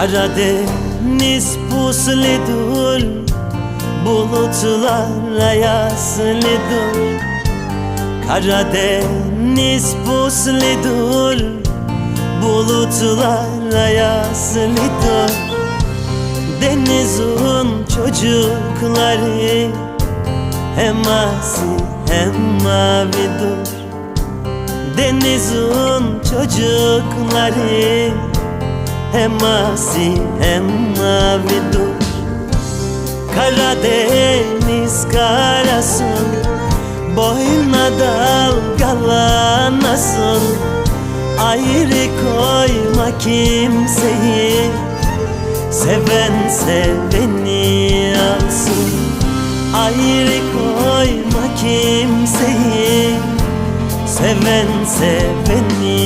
Karadeniz pusludur Bulutlar ayaslıdır Karadeniz pusludur Bulutlar ayaslıdır Denizin çocukları Hem asi hem mavidir Denizin çocukları Hem asi hem mavidir Karadeniz karasın Boyuna dalgalanasın Ayrı koyma kimseyi Seven seveni alsın Ayrı koyma kimseyi Seven seveni